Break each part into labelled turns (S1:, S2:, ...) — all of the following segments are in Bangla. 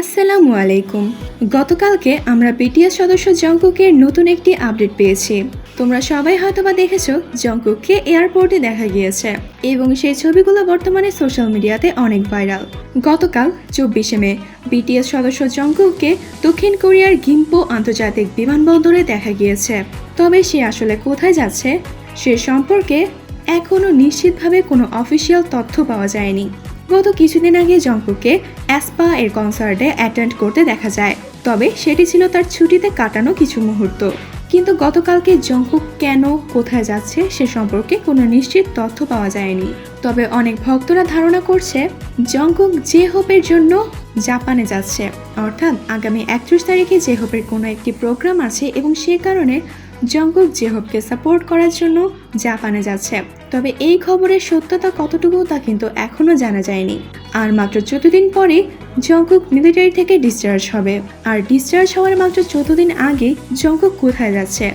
S1: আসসালামু আলাইকুম। গতকালকে আমরা বিটিএস সদস্য জঙ্কুকের নতুন একটি আপডেট পেয়েছি। তোমরা সবাই হয়তোবা দেখেছ জঙ্কুককে এয়ারপোর্টে দেখা গিয়েছে এবং সেই ছবিগুলো বর্তমানে সোশ্যাল মিডিয়াতে অনেক ভাইরাল। গতকাল চব্বিশে মে, বিটিএস সদস্য জঙ্কুককে দক্ষিণ কোরিয়ার গিম্পো আন্তর্জাতিক বিমানবন্দরে দেখা গিয়েছে। তবে সে আসলে কোথায় যাচ্ছে, সে সম্পর্কে এখনও নিশ্চিতভাবে কোনো অফিসিয়াল তথ্য পাওয়া যায়নি। গত কিছুদিন আগে জঙ্কুককে অ্যাসপা এর কনসার্টে অ্যাটেন্ড করতে দেখা যায়। তবে সেটি ছিল তার ছুটিতে কাটানো কিছু মুহূর্ত। কিন্তু গতকালকে জঙ্কুক কেন, কোথায় যাচ্ছে সে সম্পর্কে কোনো নিশ্চিত তথ্য পাওয়া যায়নি। তবে অনেক ভক্তরা ধারণা করছে জঙ্কুক জে হোপের জন্য জাপানে যাচ্ছে। অর্থাৎ আগামী একত্রিশ তারিখে জে হোপের কোনো একটি প্রোগ্রাম আছে এবং সে কারণে জঙ্কুক জেহবকে সাপোর্ট করার জন্য জাপানে যাচ্ছে। তবে এই খবরের সত্যতা কতটুকু তা কিন্তু এখনও জানা যায়নি। আর মাত্র চোদ্দ দিন পরে জঙ্কুক মিলিটারি থেকে ডিসচার্জ হবে। আর ডিসচার্জ হওয়ার মাত্র চোদ্দ দিন আগে জঙ্কুক কোথায় যাচ্ছে?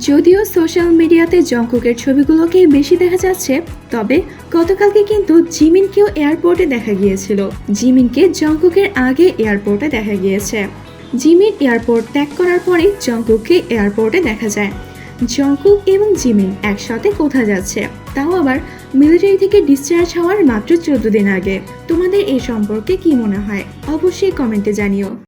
S1: যদিও সোশ্যাল মিডিয়াতে জঙ্কুকের ছবিগুলোকেই বেশি দেখা যাচ্ছে, তবে গতকালকে কিন্তু জিমিনকেও এয়ারপোর্টে দেখা গিয়েছিল। জিমিনকে জঙ্কুকের আগে এয়ারপোর্টে দেখা গিয়েছে। জিমিন এয়ারপোর্ট ত্যাগ করার পরে জঙ্কুককে এয়ারপোর্টে দেখা যায়। জঙ্কুক এবং জিমিন একসাথে কোথা যাচ্ছে? তাও আবার মিলিটারি থেকে ডিসচার্জ হওয়ার মাত্র চোদ্দ দিন আগে। তোমাদের এই সম্পর্কে কি মনে হয়? অবশ্যই কমেন্টে জানিও।